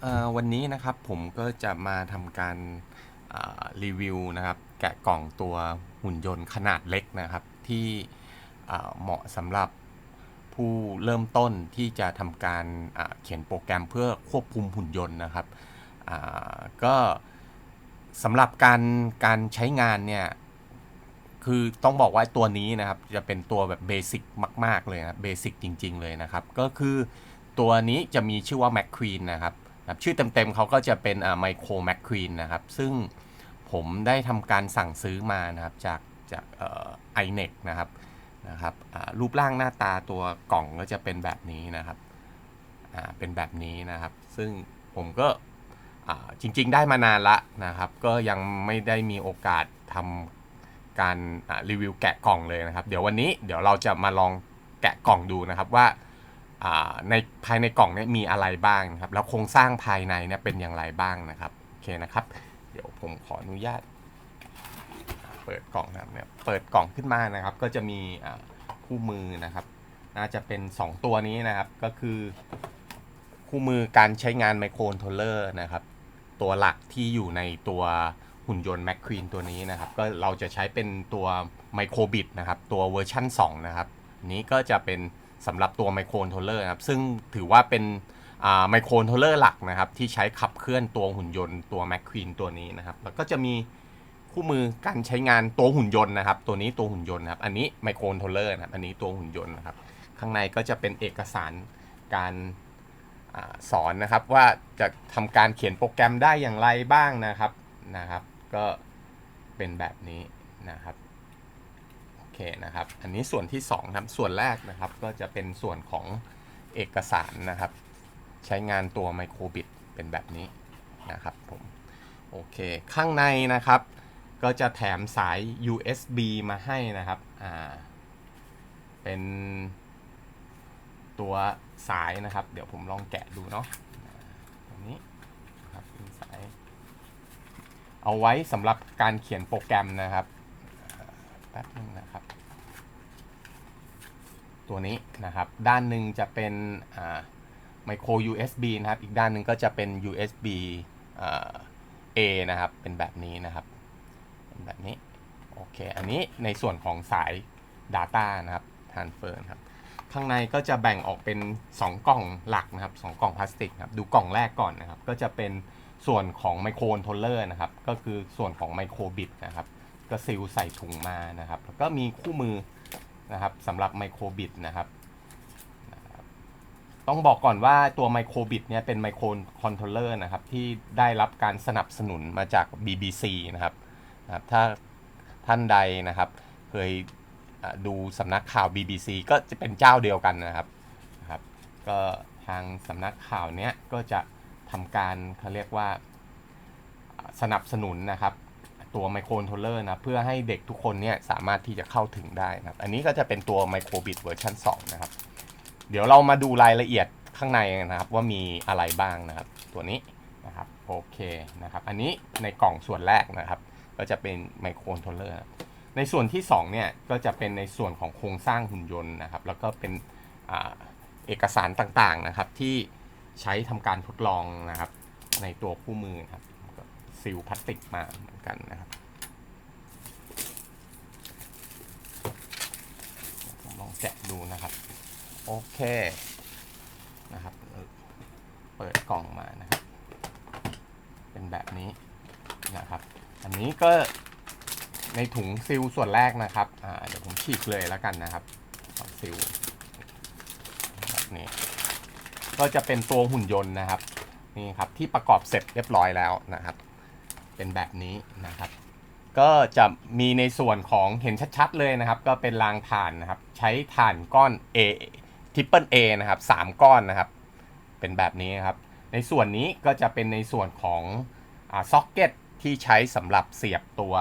เอ่อวันนี้นะครับผมก็จะมาทำการอ่ารีวิวนะครับ แกะกล่องตัวหุ่นยนต์ขนาดเล็กนะครับ ที่อ่าเหมาะสำหรับผู้เริ่มต้นที่จะทำการอ่าเขียนโปรแกรมเพื่อควบคุมหุ่นยนต์นะครับอ่าก็สำหรับการการใช้งานเนี่ย คือต้องบอกว่าตัวนี้นะครับ จะเป็นตัวแบบเบสิกมาก ๆ เลยนะเบสิกจริง ๆ เลยนะครับ ก็คือตัวนี้จะมีชื่อว่า McQueen นะครับ ครับชื่อเต็มๆเขาก็จะเป็นไมโคร Mac Queen นะครับ ซึ่งผมได้ทำการสั่งซื้อมานะครับจากจากไอเน็กนะครับนะครับรูปร่างหน้าตาตัวกล่องก็จะเป็นแบบนี้นะครับเป็นแบบนี้นะครับ ซึ่งผมก็จริง ๆ ได้มานานละนะครับ ก็ยังไม่ได้มีโอกาสทำการรีวิวแกะกล่องเลยนะครับ เดี๋ยววันนี้เดี๋ยวเราจะมาลองแกะกล่องดูนะครับว่า ในภายในกล่องเนี้มีอะไรบ้างนะครับ แล้วโครงสร้างภายในเนี่ยเป็นอย่างไรบ้างนะครับโอเคนะครับ เดี๋ยวผมขออนุญาต เปิดกล่องนะครับเนี่ยเปิดกล่องขึ้นมานะครับ ก็จะมีคู่มือนะครับ น่าจะเป็น 2 ตัวนี้นะครับก็คือ คู่มือการใช้งานไมโครโทรลเลอร์นะครับ ตัวหลักที่อยู่ในตัวหุ่นยนต์ Mac Queen ตัวนี้นะครับ ก็เราจะใช้เป็นตัวไมโครบิตนะครับ ตัวเวอร์ชั่น2 นะครับนนี้ก็จะเป็น สำหรับตัวไมโครโทรลเลอร์ครับซึ่งถือว่าเป็นไมโครโทรลเลอร์หลักนะครับที่ใช้ขับเคลื่อนตัวหุ่นยนต์ตัว Mac Queen ตัวนี้นะครับแล้วก็จะมีคู่มือการใช้งานตัวหุ่นยนต์นะครับ ตัวนี้ตัวหุ่นยนต์นะครับอันนี้ไมโครโทรลเลอร์นะครับอันนี้ตัวหุ่นยนต์นะครับข้างในก็จะเป็นเอกสารการอสอนนะครับว่าจะทำการเขียนโปรแกรมได้อย่างไรบ้างนะครับนะครับ ก็เป็นแบบนี้นะครับ นะครับ อันนี้ส่วนที่2ครับ ส่วนแรกนะครับก็จะเป็นส่วนของเอกสารนะครับ ใช้งานตัวไมโครบิตเป็นแบบนี้นะครับผมโอเค ข้างในนะครับ ก็จะแถมสาย USB มาให้นะครับอ่าเป็นตัวสายนะครับ เดี๋ยวผมลองแกะดูเนาะตรงนี้นะครับเป็นสาย เอาไว้สำหรับการเขียนโปรแกรมนะครับ แป๊บนึงนะครับ ตัวนี้นะครับ ด้านหนึ่งจะเป็นไมโคร USB นะครับ อีกด้านหนึ่งก็จะเป็น USB A นะครับ เป็นแบบนี้นะครับ เป็นแบบนี้ โอเค อันนี้ในส่วนของสาย Data นะครับ Transfer ครับ ข้างในก็จะแบ่งออกเป็น 2 กล่องหลักนะครับ 2 กล่องพลาสติกนะครับ ดูกล่องแรกก่อนนะครับ ก็จะเป็นส่วนของไมโคร c โทรลเลอร์นะครับ ก็คือส่วนของไมโครบิตนะครับ ก็ซิลใส่ถุงมานะครับ แล้วก็มีคู่มือนะครับสำหรับไมโครบิตนะครับ ต้องบอกก่อนว่าตัวไมโครบิตเนี่ยเป็นไมโครคอนโทรลเลอร์นะครับ ที่ได้รับการสนับสนุนมาจาก BBC นะครับนะครับถ้าท่านใดนะครับ เคยดูสำนักข่าว BBC ก็จะเป็นเจ้าเดียวกันนะครับนะครับ ก็ทางสำนักข่าวเนี้ยก็จะทำการเขาเรียกว่าสนับสนุนนะครับ ตัวไมโครโทรลเลอร์นะเพื่อให้เด็กทุกคนเนี่ยสามารถที่จะเข้าถึงได้นะครับ อันนี้ก็จะเป็นตัวไมโครบิตเวอร์ชัน2นะครับ เดี๋ยวเรามาดูรายละเอียดข้างในนะครับ ว่ามีอะไรบ้างนะครับ ตัวนี้นะครับโอเคนะครับ อันนี้ในกล่องส่วนแรกนะครับ ก็จะเป็นไมโครโทรลเลอร์ในส่วนที่2เนี่ยก็จะเป็นในส่วนของโครงสร้างหุ่นยนต์นะครับ แล้วก็เป็นอเอกสารต่างๆนะครับที่ใช้ทำการทดลองนะครับในตัวคู่มือนะครับ ซิลพลาสติกมาเหมือนกันนะครับผมลองแกะดูนะครับ โอเคนะครับ เปิดกล่องมานะครับ เป็นแบบนี้นะครับ อันนี้ก็ในถุงซิลส่วนแรกนะครับอ่าเดี๋ยวผมฉีกเลยแล้วกันนะครับซิลแบบนี้ ก็จะเป็นตัวหุ่นยนต์นะครับนี่ครับที่ประกอบเสร็จเรียบร้อยแล้วนะครับ เป็นแบบนี้นะครับ ก็จะมีในส่วนของเห็นชัดๆเลยนะครับ ก็เป็นรางถ่านนะครับ ใช้ถ่านก้อน A ทิปเปิล A นะครับสามก้อนนะครับ เป็นแบบนี้นะครับ ในส่วนนี้ก็จะเป็นในส่วนของอซ็อกเก็ตที่ใช้สำหรับเสียบตัว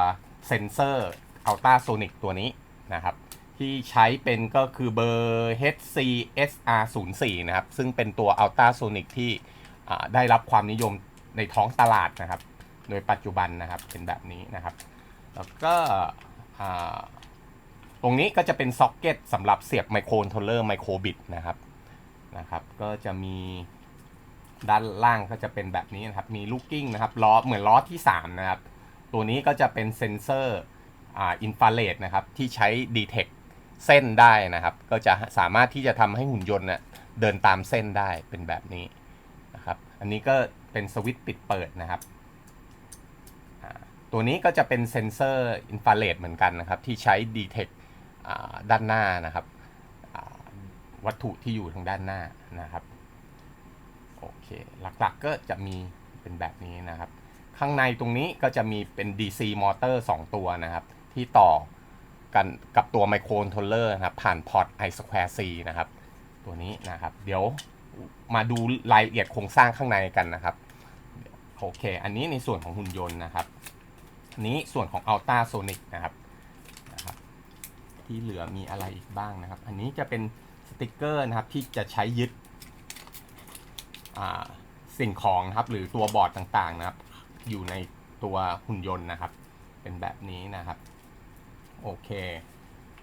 เซนเซอร์อัลตราโซนิกตัวนี้นะครับ ที่ใช้เป็นก็คือเบอร์ HCSR04 นะครับ ซึ่งเป็นตัวอัลตราโซนิกที่ได้รับความนิยมในท้องตลาดนะครับ โดยปัจจุบันนะครับเป็นแบบนี้นะครับ แล้วก็ตรงนี้ก็จะเป็นซ็อกเก็ตสำหรับเสียบไมโคร c โทรลเลอร์ไมโครบิตนะครับนะครับ ก็จะมีด้านล่างก็จะเป็นแบบนี้นะครับ มีลูกกิ้งนะครับล้อเหมือนล้อที่3นะครับ ตัวนี้ก็จะเป็นเซนเซอร์อินฟราเรดนะครับที่ใช้ดีเทคเส้นได้นะครับ ก็จะสามารถที่จะทำให้หุ่นยนต์เน่ยเดินตามเส้นได้เป็นแบบนี้นะครับ อันนี้ก็เป็นสวิตช์ปิดเปิดนะครับ ตัวนี้ก็จะเป็นเซนเซอร์อินฟราเรดเหมือนกันนะครับ ที่ใช้ดีเทคด้านหน้านะครับวัตถุที่อยู่ทางด้านหน้านะครับโอเคหลักๆก็จะมีเป็นแบบนี้นะครับ ข้างในตรงนี้ก็จะมีเป็น DC มอเตอร์ 2 ตัวนะครับ ที่ต่อกันกับตัวไมโคร c นโทรลเลอร์นะครับ ผ่านพอร์ต i square c นะครับ ตัวนี้นะครับ เดี๋ยวมาดูรายละเอียดโครงสร้างข้างในกันนะครับ โอเค อันนี้ในส่วนของหุ่นยนต์นะครับ อันนี้ส่วนของ Ultra Sonic นะครับนะครับ ที่เหลือมีอะไรอีกบ้างนะครับ อันนี้จะเป็นสติกเกอร์นะครับที่จะใช้ยึดสิ่งของนะครับหรือตัวบอร์ดต่างๆนะครับ อยู่ในตัวหุ่นยนต์นะครับ เป็นแบบนี้นะครับ โอเค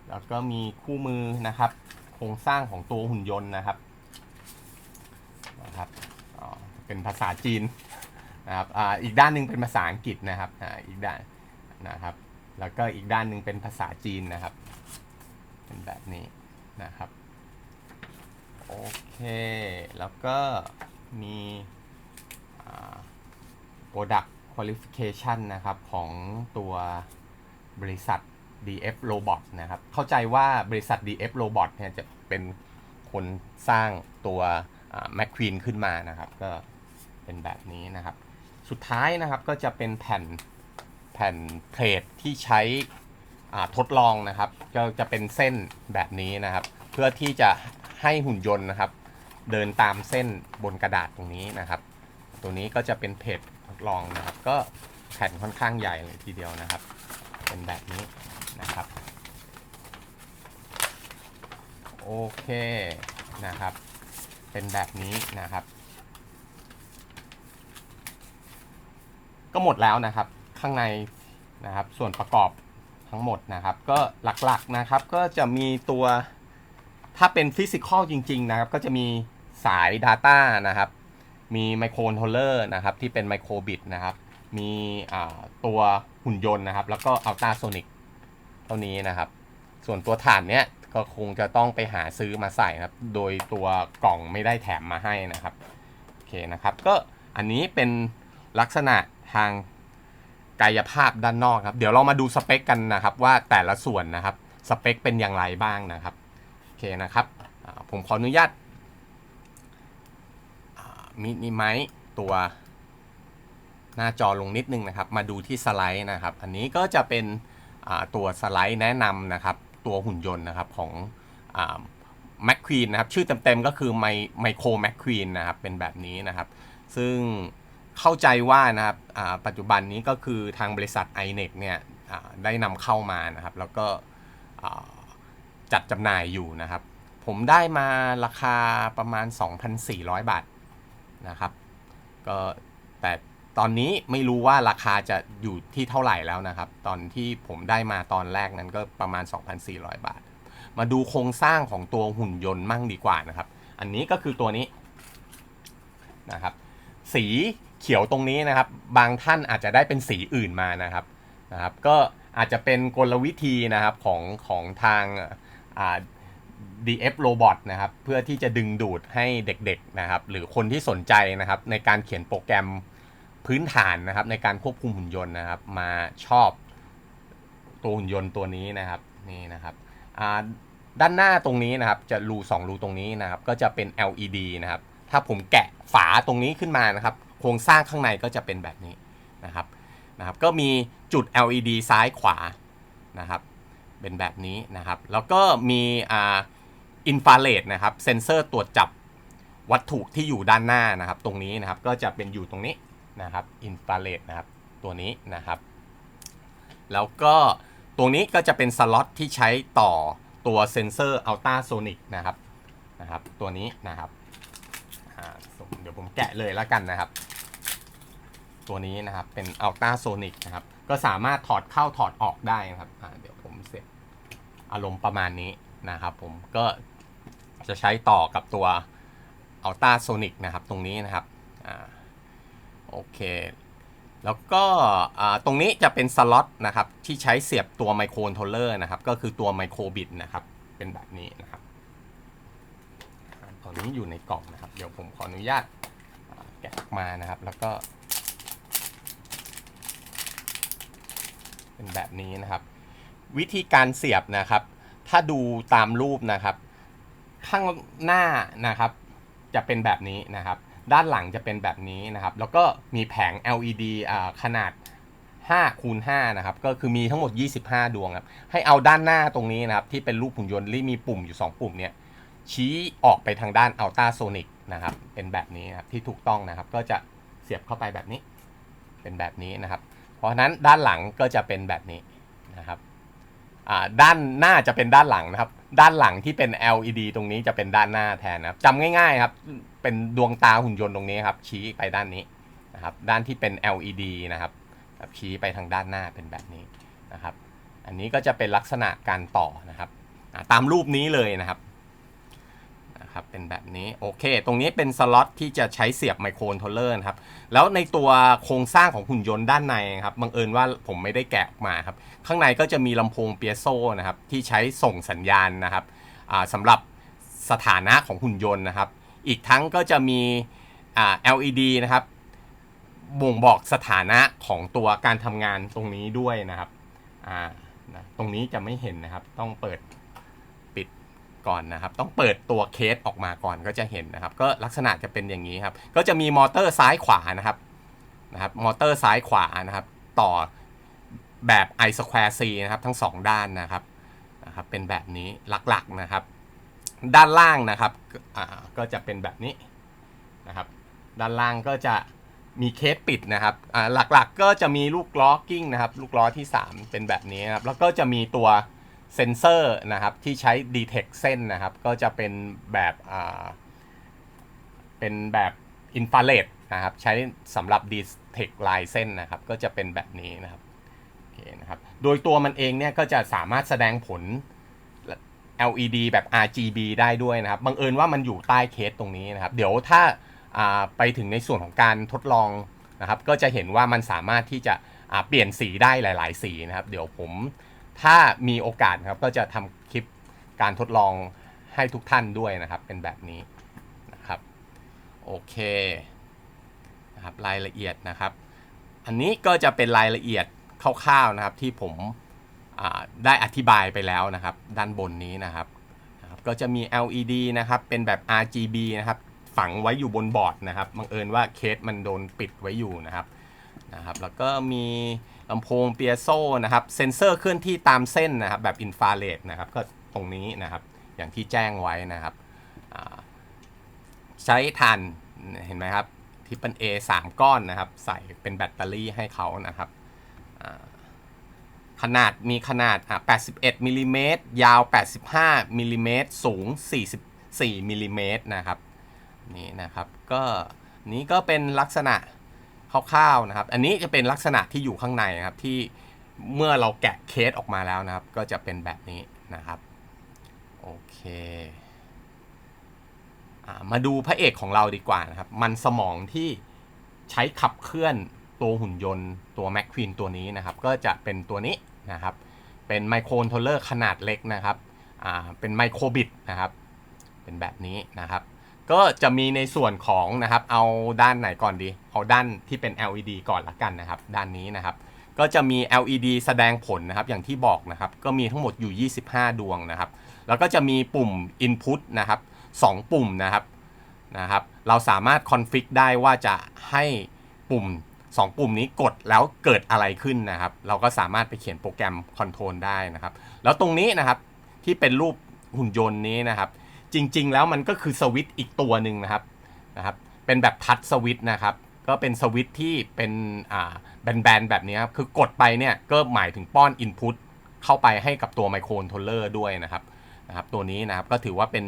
แล้วก็มีคู่มือนะครับ โครงสร้างของตัวหุ่นยนต์นะครับนะครับเป็นภาษาจีน นะครับออีกด้านหนึ่งเป็นภาษาอังกฤษนะครับออีกด้านนะครับ แล้วก็อีกด้านหนึ่งเป็นภาษาจีนนะครับ เป็นแบบนี้นะครับ โอเค แล้วก็มี Product Qualification นะครับของตัวบริษัท DF Robot นะครับ เข้าใจว่าบริษัท DF Robot เนี่ยจะเป็นคนสร้างตัว Mac Queen ขึ้นมานะครับ ก็เป็นแบบนี้นะครับ สุดท้ายนะครับก็จะเป็นแผ่นแผ่นเพลทที่ใช้ทดลองนะครับ ก็จะเป็นเส้นแบบนี้นะครับ เพื่อที่จะให้หุ่นยนต์นะครับ เดินตามเส้นบนกระดาษตรงนี้นะครับ ตัวนี้ก็จะเป็นเพจทดลองนะครับ ก็แผ่นค่อนข้างใหญ่เลยทีเดียวนะครับ เป็นแบบนี้นะครับโอเคนะครับ เป็นแบบนี้นะครับ ก็หมดแล้วนะครับ ข้างในนะครับส่วนประกอบทั้งหมดนะครับ ก็หลักๆนะครับก็จะมีตัวถ้าเป็นฟิสิกอลจริง ๆ นะครับ ก็จะมีสาย Data นะครับ มีไมโครโทรลเลอร์นะครับ ที่เป็นไมโครบิตนะครับ มีตัวหุ่นยนต์นะครับ แล้วก็อัลตราโซนิกเท่านี้นะครับ ส่วนตัวฐานเนี้ยก็คงจะต้องไปหาซื้อมาใส่นะครับ โดยตัวกล่องไม่ได้แถมมาให้นะครับ โอเคนะครับ ก็อันนี้เป็นลักษณะ ทางกายภาพด้านนอกครับ เดี๋ยวเรามาดูสเปคกันนะครับ ว่าแต่ละส่วนนะครับสเปคเป็นอย่างไรบ้างนะครับโอเคนะครับผมขออนุญาตมินิไมตัวหน้าจอลงนิดนึงนะครับ มาดูที่สไลด์นะครับ อันนี้ก็จะเป็นตัวสไลด์แนะนำนะครับ ตัวหุ่นยนต์นะครับของแมคควีนนะครับ ชื่อเต็มๆก็คือไมไมโครแมคควีนนะครับ เป็นแบบนี้นะครับ ซึ่ง เข้าใจว่านะครับปัจจุบันนี้ก็คือทางบริษัท i n e t เนี่ยได้นำเข้ามานะครับ แล้วก็จัดจำหน่ายอยู่นะครับ ผมได้มาราคาประมาณ 2,400 บาทนะครับ ก็แต่ตอนนี้ไม่รู้ว่าราคาจะอยู่ที่เท่าไหร่แล้วนะครับ ตอนที่ผมได้มาตอนแรกนั้นก็ประมาณ 2,400 บาท มาดูโครงสร้างของตัวหุ่นยนต์มั่งดีกว่านะครับ อันนี้ก็คือตัวนี้นะครับ สี ขียวตรงนี้นะครับ บางท่านอาจจะได้เป็นสีอื่นมานะครับนะครับ ก็อาจจะเป็นกลวิธีนะครับของของทางอ่า DF Robot นะครับ เพื่อที่จะดึงดูดให้เด็กๆนะครับ หรือคนที่สนใจนะครับ ในการเขียนโปรแกรมพื้นฐานนะครับ ในการควบคุมหุ่นยนต์นะครับ มาชอบตัวหุ่นยนต์ตัวนี้นะครับนี่นะครับด้านหน้าตรงนี้นะครับ จะรูสองรูตรงนี้นะครับ ก็จะเป็น LED นะครับ ถ้าผมแกะฝาตรงนี้ขึ้นมานะครับ รงสร้างข้างในก็จะเป็นแบบนี้นะครับนะครับก็มีจุด LED ซ้ายขวานะครับเป็นแบบนี้นะครับ แล้วก็มีอ่าอินฟราเรดนะครับเซนเซอร์ตรวจจับวัตถุที่อยู่ด้านหน้านะครับ ตรงนี้นะครับก็จะเป็นอยู่ตรงนี้นะครับอินฟราเรดนะครับตัวนี้นะครับ แล้วก็ตรงนี้ก็จะเป็นสล็อตที่ใช้ต่อตัวเซนเซอร์อัลตราโซนิกนะครับนะครับตัวนี้นะครับเดี๋ยวผมแกะเลยแล้วกันนะครับ ตัวนี้นะครับเป็นอัลตราโซนิกนะครับก็สามารถถอดเข้าถอดออกได้นะครับเดี๋ยวผมเสร็จอารมณ์ประมาณนี้นะครับผมก็จะใช้ต่อกับตัวอัลตราโซนิกนะครับตรงนี้นะครับอโอเค แล้วก็ตรงนี้จะเป็นสล็อตนะครับที่ใช้เสียบตัวไมโครคอนโทรลเลอร์นะครับก็คือตัวไมโครบิตนะครับเป็นแบบนี้นะครับตอนนี้อยู่ในกล่องนะครับ เดี๋ยวผมขออนุญาตแกะออกมานะครับ แล้วก็ เป็นแบบนี้นะครับ วิธีการเสียบนะครับ ถ้าดูตามรูปนะครับ ข้างหน้านะครับ จะเป็นแบบนี้นะครับ ด้านหลังจะเป็นแบบนี้นะครับ แล้วก็มีแผง LED ขนาด5คูณ5นะครับ ก็คือมีทั้งหมด 25 ดวงครับ ให้เอาด้านหน้าตรงนี้นะครับ ที่เป็นรูปหุ่นยนต์ที่มีปุ่มอยู่ 2 ปุ่มเนี่ย ชี้ออกไปทางด้านอัลตราโซนิกนะครับ เป็นแบบนี้นะครับที่ถูกต้องนะครับ ก็จะเสียบเข้าไปแบบนี้ เป็นแบบนี้นะครับ ราะฉะนั้นด้านหลังก็จะเป็นแบบนี้นะครับด้านหน้าจะเป็นด้านหลังนะครับ ด้านหลังที่เป็น LED ตรงนี้จะเป็นด้านหน้าแทนนะครับจำง่ายๆครับ เป็นดวงตาหุ่นยนต์ตรงนี้ครับ ชี้ไปด้านนี้นะครับ ด้านที่เป็น LED นะครับชี้ไปทางด้านหน้าเป็นแบบนี้นะครับ อันนี้ก็จะเป็นลักษณะการต่อนะครับ ตามรูปนี้เลยนะครับ นะครับเป็นแบบนี้โอเค ตรงนี้เป็นสล็อตที่จะใช้เสียบไมโครคอนโทรลเลอร์นครับแล้วในตัวโครงสร้างของหุ่นยนต์ด้านในครับบังเอิญว่าผมไม่ได้แกะออกมาครับข้างในก็จะมีลำโพงเปียโซนะครับที่ใช้ส่งสัญญาณนะครับอ่าสำหรับสถานะของหุ่นยนต์นะครับ อีกทั้งก็จะมี LED นะครับบ่งบอกสถานะของตัวการทำงานตรงนี้ด้วยนะครับนะตรงนี้จะไม่เห็นนะครับ ต้องเปิด ก่อนนะครับ ต้องเปิดตัวเคสออกมาก่อนก็จะเห็นนะครับ ก็ลักษณะจะเป็นอย่างนี้ครับ ก็จะมีมอเตอร์ซ้ายขวานะครับนะครับ มอเตอร์ซ้ายขวานะครับ ต่อแบบ i square c นะครับ ทั้งสองด้านนะครับนะครับ เป็นแบบนี้หลักๆนะครับ ด้านล่างนะครับก็จะเป็นแบบนี้นะครับ ด้านล่างก็จะมีเคสปิดนะครับหลักๆก็จะมีลูกล้อกิ้งนะครับ ลูกล้อที่ 3 เป็นแบบนี้นะครับ แล้วก็จะมีตัว เซนเซอร์นะครับที่ใช้ detect เส้นนะครับ ก็จะเป็นแบบเป็นแบบอินฟราเรดนะครับ ใช้สำหรับ detect ลายเส้นนะครับ ก็จะเป็นแบบนี้นะครับโอเคนะครับ โดยตัวมันเองเนี่ยก็จะสามารถแสดงผล LED แบบ RGB ได้ด้วยนะครับบังเอิญว่ามันอยู่ใต้เคสตรงนี้นะครับ เดี๋ยวถ้าาไปถึงในส่วนของการทดลองนะครับ ก็จะเห็นว่ามันสามารถที่จะเปลี่ยนสีได้หลาย ๆ สีนะครับ เดี๋ยวผม ถ้ามีโอกาสครับก็จะทำคลิปการทดลองให้ทุกท่านด้วยนะครับ เป็นแบบนี้นะครับโอเคนะครับรายละเอียดนะครับ อันนี้ก็จะเป็นรายละเอียดคร่าวๆนะครับที่ผมได้อธิบายไปแล้วนะครับ ด้านบนนี้นะครับนะครับก็จะมี LED นะครับ เป็นแบบ RGB นะครับ ฝังไว้อยู่บนบอร์ดนะครับ บังเอิญว่าเคสมันโดนปิดไว้อยู่นะครับ นะครับ แล้วก็มี ลำโพงเปียโซนะครับเซ็นเซอร์เคลื่อนที่ตามเส้นนะครับแบบอินฟราเรดนะครับก็ตรงนี้นะครับอย่างที่แจ้งไว้นะครับใช้ถ่านเห็นไหมครับทิปเปิลเอสามก้อนนะครับ ใส่เป็นแบตเตอรี่ให้เขานะครับขนาดมีขนาดอะ81มิลลิเมตรยาว 85มิลลิเมตรสูง 44มิลลิเมตรนะครับนี่นะครับก็นี้ก็เป็นลักษณะ คร่าวๆนะครับ อันนี้จะเป็นลักษณะที่อยู่ข้างในนะครับที่เมื่อเราแกะเคสออกมาแล้วนะครับ ก็จะเป็นแบบนี้นะครับโอเคอ่ามาดูพระเอกของเราดีกว่านะครับ มันสมองที่ใช้ขับเคลื่อนตัวหุ่นยนต์ตัวแมคควีนตัวนี้นะครับ ก็จะเป็นตัวนี้นะครับ เป็นไมโครคอนโทรลเลอร์ขนาดเล็กนะครับอ่าเป็นไมโครบิตนะครับ เป็นแบบนี้นะครับ ก็จะมีในส่วนของนะครับ เอาด้านไหนก่อนดี เอาด้านที่เป็น LED ก่อนละกันนะครับ ด้านนี้นะครับ ก็จะมี LED แสดงผลนะครับ อย่างที่บอกนะครับ ก็มีทั้งหมดอยู่ 25 ดวงนะครับ แล้วก็จะมีปุ่ม Input นะครับ 2 ปุ่มนะครับ นะครับ เราสามารถคอนฟิกได้ว่าจะให้ปุ่ม 2 ปุ่มนี้กดแล้วเกิดอะไรขึ้นนะครับ เราก็สามารถไปเขียนโปรแกรมคอนโทรลได้นะครับ แล้วตรงนี้นะครับ ที่เป็นรูปหุ่นยนต์นี้นะครับ จริง ๆ แล้วมันก็คือสวิตช์อีกตัวหนึ่งนะครับนะครับเป็นแบบทัชสวิตช์นะครับก็เป็นสวิตช์ที่เป็นอ่าแบนๆแบบนี้ครับคือกดไปเนี่ยก็หมายถึงป้อน Input เข้าไปให้กับตัวไมโครคอนโทรลเลอร์ด้วยนะครับนะครับตัวนี้นะครับก็ถือว่าเป็น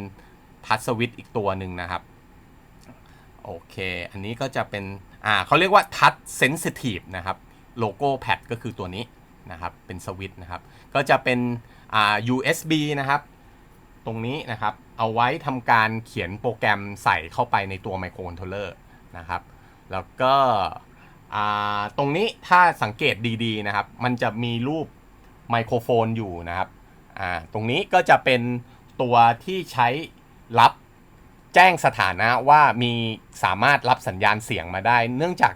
ทัชสวิตช์อีกตัวหนึ่งนะครับโอเค อันนี้ก็จะเป็นอ่าเขาเรียกว่า Touch Sensitive นะครับโลโก้แพดก็คือตัวนี้นะครับเป็นสวิตช์นะครับก็จะเป็นอ่า USB นะครับ ตรงนี้นะครับ เอาไว้ทำการเขียนโปรแกรมใส่เข้าไปในตัวไมโครคอนโทรลเลอร์นะครับ แล้วก็ตรงนี้ถ้าสังเกตดีๆนะครับ มันจะมีรูปไมโครโฟนอยู่นะครับตรงนี้ก็จะเป็นตัวที่ใช้รับแจ้งสถานะว่ามีสามารถรับสัญญาณเสียงมาได้ เนื่องจาก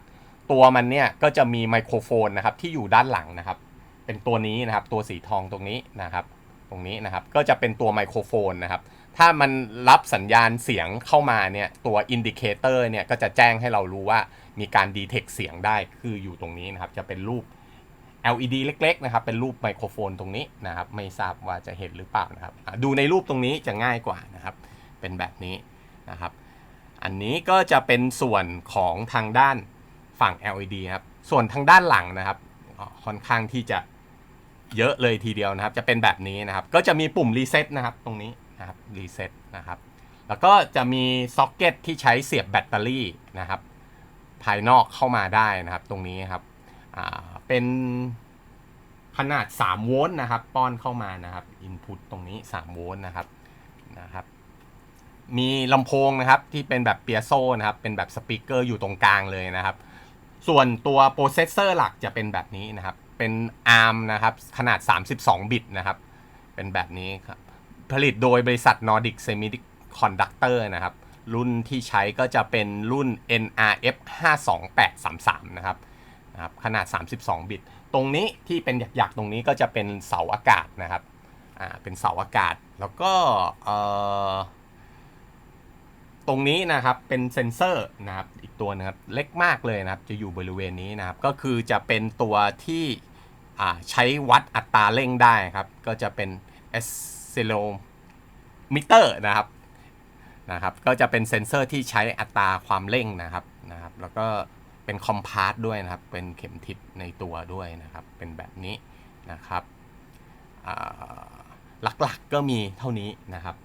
ตัวมันเนี่ยก็จะมีไมโครโฟนนะครับที่อยู่ด้านหลังนะครับ เป็นตัวนี้นะครับตัวสีทองตรงนี้นะครับ ตรงนี้นะครับก็จะเป็นตัวไมโครโฟนนะครับ ถ้ามันรับสัญญาณเสียงเข้ามาเนี่ยตัวอินดิเคเตอร์เนี่ยก็จะแจ้งให้เรารู้ว่ามีการดีเทคเสียงได้คืออยู่ตรงนี้นะครับ จะเป็นรูป LED เล็กๆนะครับเป็นรูปไมโครโฟนตรงนี้นะครับ ไม่ทราบว่าจะเห็นหรือเปล่านะครับดูในรูปตรงนี้จะง่ายกว่านะครับ เป็นแบบนี้นะครับ อันนี้ก็จะเป็นส่วนของทางด้านฝั่ง LED ครับส่วนทางด้านหลังนะครับค่อนข้างที่จะ เยอะเลยทีเดียวนะครับ จะเป็นแบบนี้นะครับ ก็จะมีปุ่มรีเซ็ตนะครับตรงนี้นะครับรีเซ็ตนะครับ แล้วก็จะมีซ็อกเก็ตที่ใช้เสียบแบตเตอรี่นะครับ ภายนอกเข้ามาได้นะครับ ตรงนี้ครับเป็นขนาด 3 โวลต์นะครับ ป้อนเข้ามานะครับอินพุตตรงนี้ 3 โวลต์นะครับนะครับ มีลำโพงนะครับที่เป็นแบบเปียโซนะครับ เป็นแบบสปีกเกอร์อยู่ตรงกลางเลยนะครับ ส่วนตัวโปรเซสเซอร์หลักจะเป็นแบบนี้นะครับ เป็น ARM นะครับขนาด 32 บิตนะครับ เป็นแบบนี้ครับ ผลิตโดยบริษัท Nordic Semiconductor นะครับ รุ่นที่ใช้ก็จะเป็นรุ่น NRF 52833 นะครับนะครับขนาด 32 บิต ตรงนี้ที่เป็นหยักๆ ตรงนี้ก็จะเป็นเสาอากาศนะครับอ่าเป็นเสาอากาศแล้วก็เอ่อตรงนี้นะครับเป็นเซ็นเซอร์นะครับอีกตัวนึงครับเล็กมากเลยนะครับจะอยู่บริเวณนี้นะครับก็คือจะเป็นตัวที่ ใช้วัดอัตราเร่งได้ครับ ก็จะเป็น accelerometer นะครับนะครับ ก็จะเป็นเซ็นเซอร์ที่ใช้อัตราความเร่งนะครับนะครับ แล้วก็เป็นคอมพาสด้วยนะครับ เป็นเข็มทิศในตัวด้วยนะครับ เป็นแบบนี้นะครับหลักๆก็มีเท่านี้นะครับ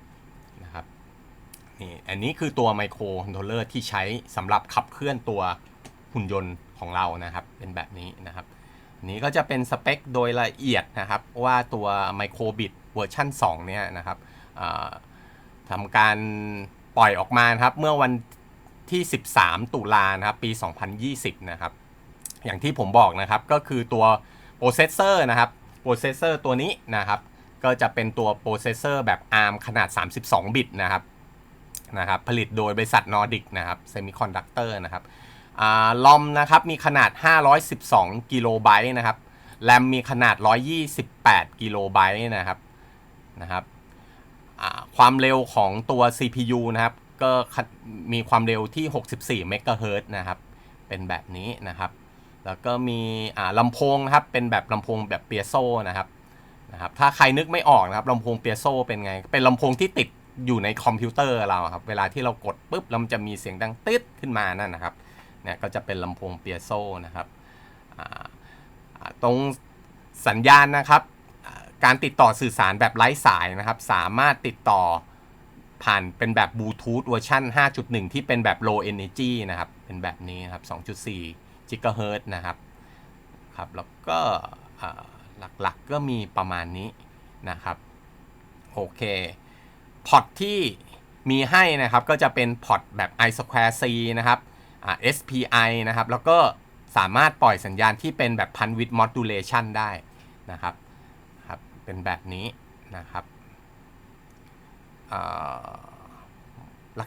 นะครับนี่อันนี้คือตัวไมโครคอนโทรลเลอร์ที่ใช้สำหรับขับเคลื่อนตัวหุ่นยนต์ของเรานะครับ เป็นแบบนี้นะครับ นี้ก็จะเป็นสเปคโดยละเอียดนะครับ ว่าตัวไมโครบิตเวอร์ชัน2 เนี่ยนะครับทำการปล่อยออกมาครับ เมื่อวันที่ 13 ตุลานะครับปี 2020 นะครับ อย่างที่ผมบอกนะครับก็คือตัวโปรเซสเซอร์นะครับโปรเซสเซอร์ตัวนี้นะครับ ก็จะเป็นตัวโปรเซสเซอร์แบบ ARM ขนาด 32 บิตนะครับนะครับ ผลิตโดยบริษัทนอร์ดิกนะครับเซมิคอนดักเตอร์นะครับ ลอมนะครับมีขนาด 512 กิโลไบต์นะครับแรมมีขนาด 128 กิโลไบต์นะครับนะครับความเร็วของตัว CPU นะครับ ก็มีความเร็วที่ 64 เมกะเฮิรตซ์นะครับ เป็นแบบนี้นะครับ แล้วก็มีลำโพงนะครับ เป็นแบบลำโพงแบบเปียโซนะครับนะครับ ถ้าใครนึกไม่ออกนะครับลำโพงเปียโซเป็นไง เป็นลำโพงที่ติดอยู่ในคอมพิวเตอร์เราครับ เวลาที่เรากดปุ๊บแล้วมันจะมีเสียงดังติดขึ้นมานั่นนะครับ เนี่ยก็จะเป็นลำโพงเปียโซนะครับตรงสัญญาณนะครับ การติดต่อสื่อสารแบบไร้สายนะครับ สามารถติดต่อผ่านเป็นแบบบลูทูธเวอร์ชัน5.1 ที่เป็นแบบ low energy นะครับ เป็นแบบนี้นครับ 2.4 GHz นะครับครับ แล้วก็หลักๆก็มีประมาณนี้นะครับ โอเค พอร์ตที่มีให้นะครับก็จะเป็นพอร์ตแบบ i square c นะครับ SPI นะครับ แล้วก็สามารถปล่อยสัญญาณที่เป็นแบบพันวิด modulation ได้นะครับครับ เป็นแบบนี้นะครับ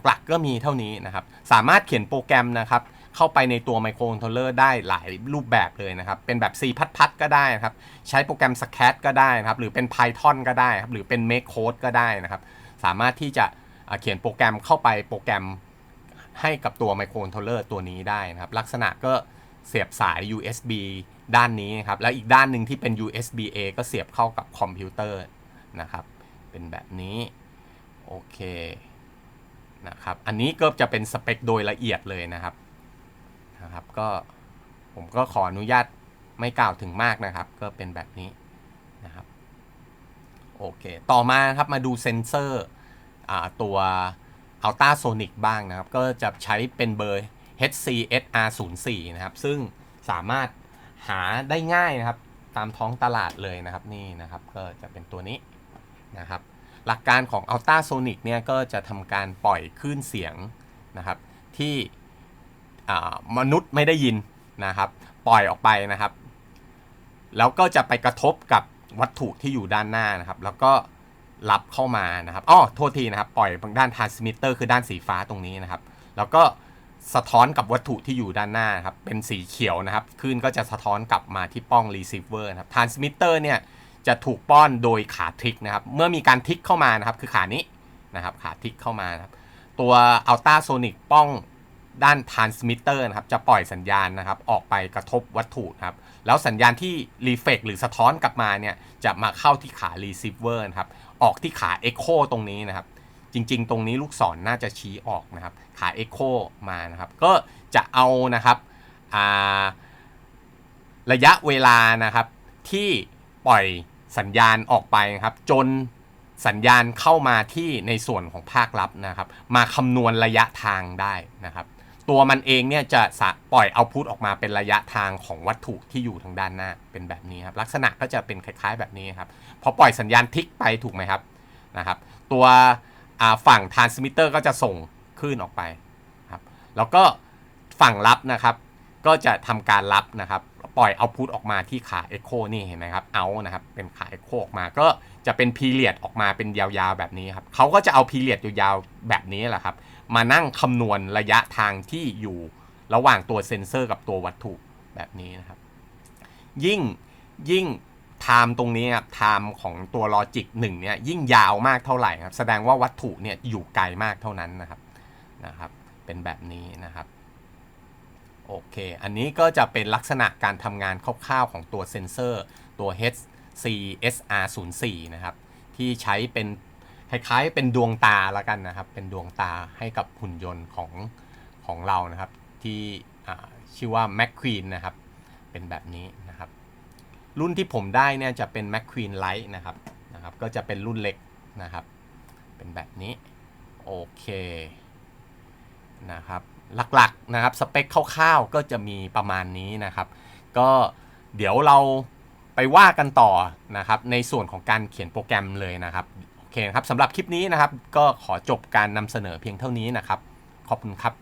หลักๆก็มีเท่านี้นะครับ สามารถเขียนโปรแกรมนะครับ เข้าไปในตัวไมโครคอนโทรลเลอร์ได้หลายรูปแบบเลยนะครับ เป็นแบบ C พัดพัดก็ได้นะครับ ใช้โปรแกรม SCAD ก็ได้นะครับ หรือเป็น Python ก็ได้ครับ หรือเป็น Make Code ก็ได้นะครับ สามารถที่จะเขียนโปรแกรมเข้าไปโปรแกรม ให้กับตัวไมโครคอนโทรลเลอร์ตัวนี้ได้นะครับลักษณะก็เสียบสาย USB ด้านนี้นะครับแล้วอีกด้านหนึ่งที่เป็น USB A ก็เสียบเข้ากับคอมพิวเตอร์นะครับเป็นแบบนี้โอเคนะครับอันนี้ก็จะเป็นสเปคโดยละเอียดเลยนะครับนะครับก็ผมก็ขออนุญาตไม่กล่าวถึงมากนะครับ ก็เป็นแบบนี้นะครับโอเค ต่อมาครับมาดูเซนเซอร์ตัว อ่าตัว Ultrasonic บ้างนะครับ ก็จะใช้เป็นเบอร์ HCSR04 นะครับ ซึ่งสามารถหาได้ง่ายนะครับ ตามท้องตลาดเลยนะครับนี่นะครับก็จะเป็นตัวนี้นะครับ หลักการของ Ultrasonic เนี่ยก็จะทำการปล่อยคลื่นเสียงนะครับ ที่มนุษย์ไม่ได้ยินนะครับ ปล่อยออกไปนะครับ แล้วก็จะไปกระทบกับวัตถุที่อยู่ด้านหน้านะครับ แล้วก็ รับเข้ามานะครับอ้อโทษทีนะครับ ปล่อยทางด้าน transmitter คือด้านสีฟ้าตรงนี้นะครับ แล้วก็สะท้อนกับวัตถุที่อยู่ด้านหน้านครับ เป็นสีเขียวนะครับคลื่นก็จะสะท้อนกลับมาที่ป้อง receiver นะครับ transmitter เนี่ยจะถูกป้อนโดยขาทิกนะครับ เมื่อมีการทิกเข้ามานะครับ คือขานี้นะครับ ขาทิกเข้ามานะครับ ตัวอัลตราโซนิกป้องด้าน transmitter นะครับ จะปล่อยสัญญาณนะครับ ออกไปกระทบวัตถุนะครับ แล้วสัญญาณที่ reflect หรือสะท้อนกลับมาเนี่ย จะมาเข้าที่ขา receiver นะครับ ออกที่ขา echo ตรงนี้นะครับ จริง ๆ ตรงนี้ลูกศรนน่าจะชี้ออกนะครับ ขา echo มานะครับ ก็จะเอานะครับาระยะเวลานะครับ ที่ปล่อยสัญญาณออกไปครับ จนสัญญาณเข้ามาที่ในส่วนของภาครับนะครับ มาคำนวณระยะทางได้นะครับ ตัวมันเองเนี่ยจะสะปล่อยเอาพุทออกมาเป็นระยะทางของวัตถุที่อยู่ทางด้านหน้าเป็นแบบนี้ครับลักษณะก็จะเป็นคล้ายๆแบบนี้ครับพอปล่อยสัญญาณทิกไปถูกไหมครับนะครับ ตัวฝั่ง transmitter ก็จะส่งคลื่นออกไปครับแล้วก็ฝั่งรับนะครับ ก็จะทำการรับนะครับปล่อยเอาพุทออกมาที่ขา Echo นี่เห็นไหมครับเอานะครับเป็นขา Echo ออกมาก็จะเป็นพีเรียดออกมาเป็นยาวๆแบบนี้ครับเขาก็จะเอาพีเรียดยาวๆแบบนี้แหละครับ มานั่งคำนวณระยะทางที่อยู่ระหว่างตัวเซ็นเซอร์กับตัววัตถุแบบนี้นะครับ ยิ่งยิ่งไทม์ตรงนี้ครับไทม์ของตัวลอจิกหนึ่งเนี่ยยิ่งยาวมากเท่าไหร่ครับ แสดงว่าวัตถุเนี่ยอยู่ไกลมากเท่านั้นนะครับนะครับ เป็นแบบนี้นะครับโอเค อันนี้ก็จะเป็นลักษณะการทำงานคร่าวๆของตัวเซ็นเซอร์ตัว HCSR04 นะครับ ที่ใช้เป็น คล้ายๆ เป็นดวงตาแล้วกันนะครับ เป็นดวงตาให้กับหุ่นยนต์ของของเรานะครับ ที่ชื่อว่า McQueen นะครับ เป็นแบบนี้นะครับ รุ่นที่ผมได้เนี่ยจะเป็น McQueen Lite นะครับนะครับ ก็จะเป็นรุ่นเล็กนะครับ เป็นแบบนี้โอเคนะครับหลักๆนะครับสเปคคร่าวๆก็จะมีประมาณนี้นะครับ ก็เดี๋ยวเราไปว่ากันต่อนะครับในส่วนของการเขียนโปรแกรมเลยนะครับ เคครับสำหรับคลิปนี้นะครับ ก็ขอจบการนำเสนอเพียงเท่านี้นะครับ ขอบคุณครับ